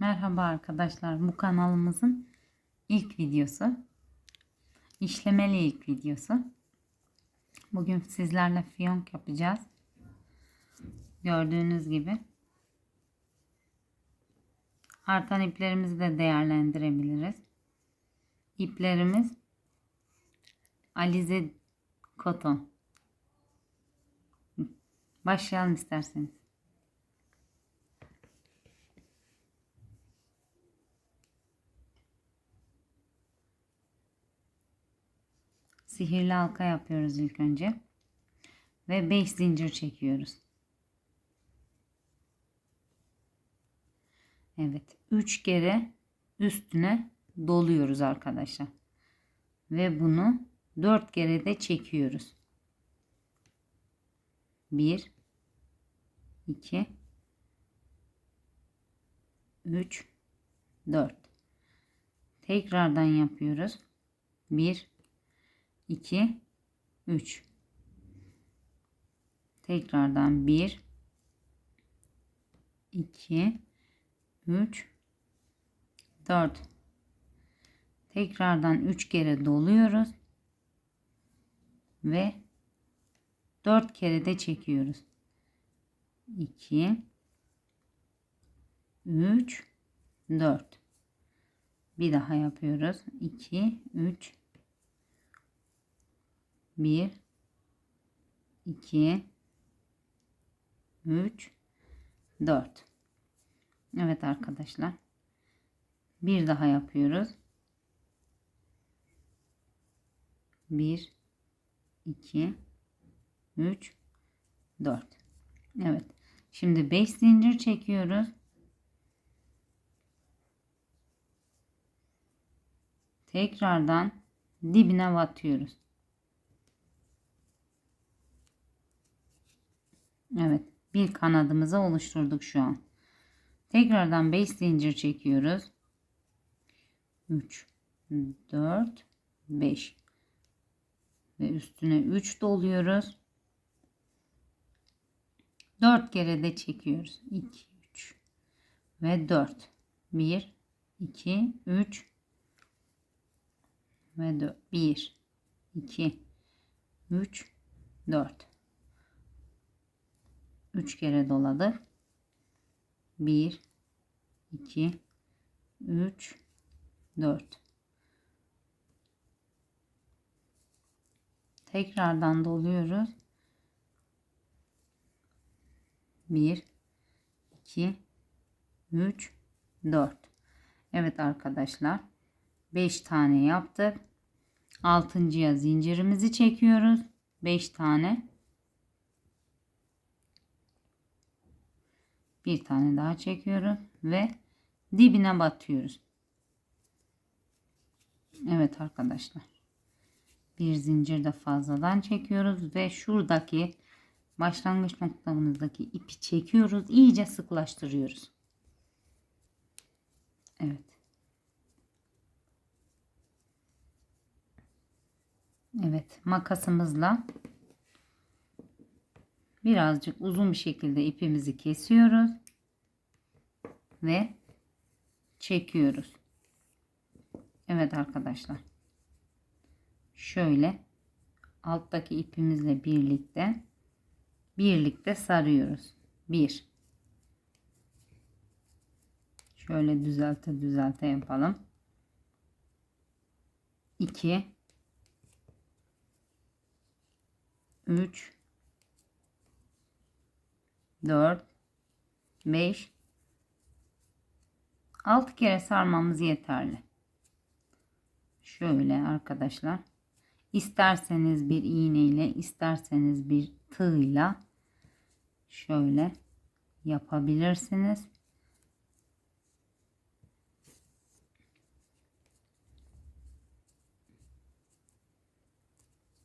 Merhaba arkadaşlar. Bu kanalımızın ilk videosu. İşlemeli ilk videosu. Bugün sizlerle fiyonk yapacağız. Gördüğünüz gibi. Artan iplerimizi de değerlendirebiliriz. İplerimiz Alize Koton. Başlayalım isterseniz. Sihirli halka yapıyoruz ilk önce. Ve 5 zincir çekiyoruz. Evet. 3 kere üstüne doluyoruz arkadaşlar. Ve bunu 4 kere de çekiyoruz. 1 2 3 4 Tekrardan yapıyoruz. 1 2 3 Tekrardan 1 2 3 4 Tekrardan 3 kere doluyoruz ve 4 kere de çekiyoruz. 2 3 4 Bir daha yapıyoruz. 2 3 1 2 3 4 Evet arkadaşlar. Bir daha yapıyoruz. 1 2 3 4 Evet. Şimdi 5 zincir çekiyoruz. Tekrardan dibine batıyoruz. Evet. Bir kanadımızı oluşturduk şu an. Tekrardan 5 zincir çekiyoruz. 3 4 5 ve üstüne 3 doluyoruz. 4 kere de çekiyoruz. 2 3 ve 4 1 2 3 ve 4 1 2 3 4 3 kere doladık. 1 2 3 4 Tekrardan doluyoruz. 1 2 3 4 Evet arkadaşlar 5 tane yaptık. 6.ya zincirimizi çekiyoruz. 5 tane. Bir tane daha çekiyoruz ve dibine batıyoruz. Evet arkadaşlar. Bir zincir de fazladan çekiyoruz ve şuradaki başlangıç noktamızdaki ipi çekiyoruz. iyice sıklaştırıyoruz. Evet. Evet makasımızla birazcık uzun bir şekilde ipimizi kesiyoruz ve çekiyoruz. Evet arkadaşlar. Şöyle alttaki ipimizle birlikte birlikte sarıyoruz. 1 Şöyle düzelte düzelte yapalım. 2 3 4 5 6 kere sarmamız yeterli. Şöyle arkadaşlar. İsterseniz bir iğne ile isterseniz bir tığla şöyle yapabilirsiniz.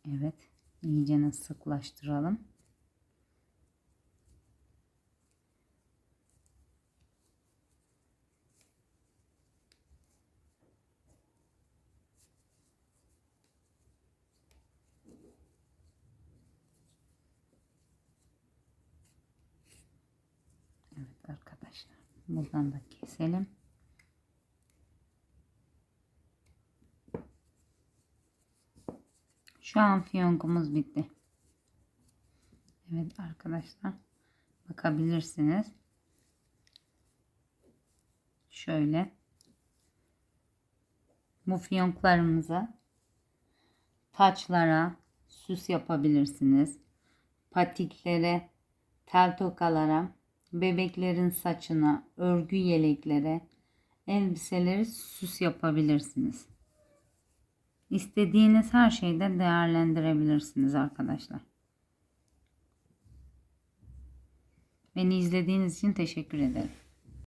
Evet, iyice sıklaştıralım. arkadaşlar. Buradan da keselim. Şu an fiyonkumuz bitti. Evet arkadaşlar. Bakabilirsiniz. Şöyle. Bu fiyonklarımıza taçlara süs yapabilirsiniz. Patiklere, tel tokalara bebeklerin saçına, örgü yeleklere, elbiseleri süs yapabilirsiniz. İstediğiniz her şeyde değerlendirebilirsiniz arkadaşlar. Beni izlediğiniz için teşekkür ederim.